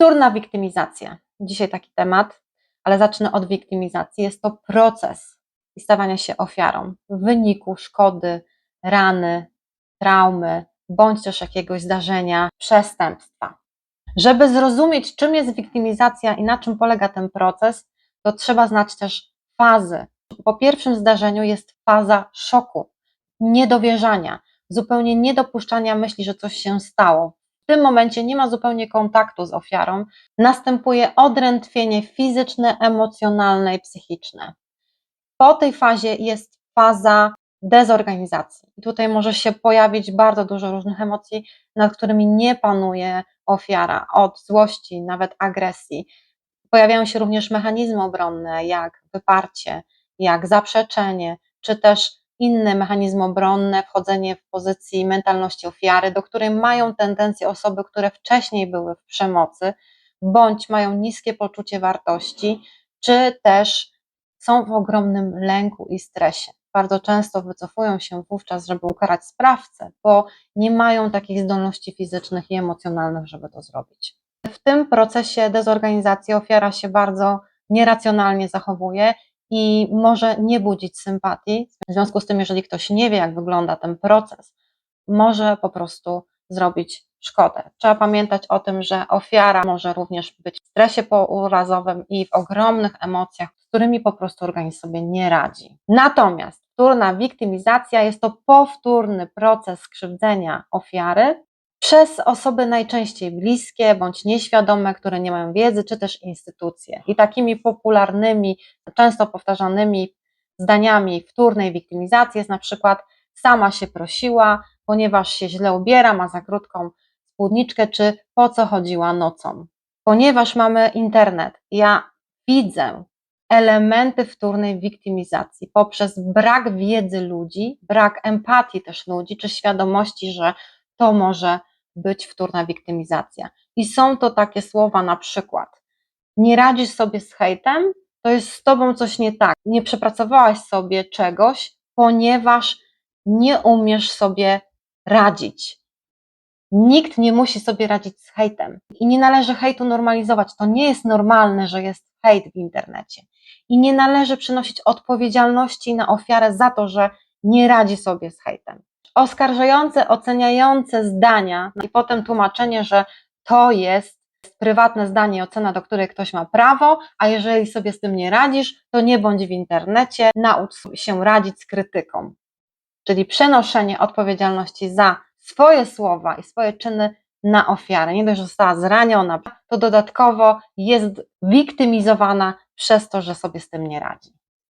Wtórna wiktymizacja. Dzisiaj taki temat, ale zacznę od wiktymizacji. Jest to proces stawania się ofiarą w wyniku szkody, rany, traumy, bądź też jakiegoś zdarzenia, przestępstwa. Żeby zrozumieć, czym jest wiktymizacja i na czym polega ten proces, to trzeba znać też fazy. Po pierwszym zdarzeniu jest faza szoku, niedowierzania, zupełnie niedopuszczania myśli, że coś się stało. Tym momencie nie ma zupełnie kontaktu z ofiarą, następuje odrętwienie fizyczne, emocjonalne i psychiczne. Po tej fazie jest faza dezorganizacji. Tutaj może się pojawić bardzo dużo różnych emocji, nad którymi nie panuje ofiara, od złości, nawet agresji. Pojawiają się również mechanizmy obronne, jak wyparcie, jak zaprzeczenie, czy też inne mechanizmy obronne, wchodzenie w pozycji mentalności ofiary, do której mają tendencję osoby, które wcześniej były w przemocy, bądź mają niskie poczucie wartości, czy też są w ogromnym lęku i stresie. Bardzo często wycofują się wówczas, żeby ukarać sprawcę, bo nie mają takich zdolności fizycznych i emocjonalnych, żeby to zrobić. W tym procesie dezorganizacji ofiara się bardzo nieracjonalnie zachowuje i może nie budzić sympatii. W związku z tym, jeżeli ktoś nie wie, jak wygląda ten proces, może po prostu zrobić szkodę. Trzeba pamiętać o tym, że ofiara może również być w stresie pourazowym i w ogromnych emocjach, z którymi po prostu organizm sobie nie radzi. Natomiast wtórna wiktymizacja jest to powtórny proces skrzywdzenia ofiary przez osoby najczęściej bliskie bądź nieświadome, które nie mają wiedzy, czy też instytucje. I takimi popularnymi, często powtarzanymi zdaniami wtórnej wiktymizacji jest na przykład sama się prosiła, ponieważ się źle ubiera, ma za krótką spódniczkę, czy po co chodziła nocą. Ponieważ mamy internet, ja widzę elementy wtórnej wiktymizacji poprzez brak wiedzy ludzi, brak empatii też ludzi, czy świadomości, że to może być wtórna wiktymizacja. I są to takie słowa na przykład: Nie radzisz sobie z hejtem, to jest z tobą coś nie tak. Nie przepracowałaś sobie czegoś, ponieważ nie umiesz sobie radzić. Nikt nie musi sobie radzić z hejtem i nie należy hejtu normalizować. To nie jest normalne, że jest hejt w internecie. I nie należy przynosić odpowiedzialności na ofiarę za to, że nie radzi sobie z hejtem. Oskarżające, oceniające zdania i potem tłumaczenie, że to jest prywatne zdanie ocena, do której ktoś ma prawo, a jeżeli sobie z tym nie radzisz, to nie bądź w internecie, naucz się radzić z krytyką. Czyli przenoszenie odpowiedzialności za swoje słowa i swoje czyny na ofiarę. Nie dość, że została zraniona, to dodatkowo jest wiktymizowana przez to, że sobie z tym nie radzi.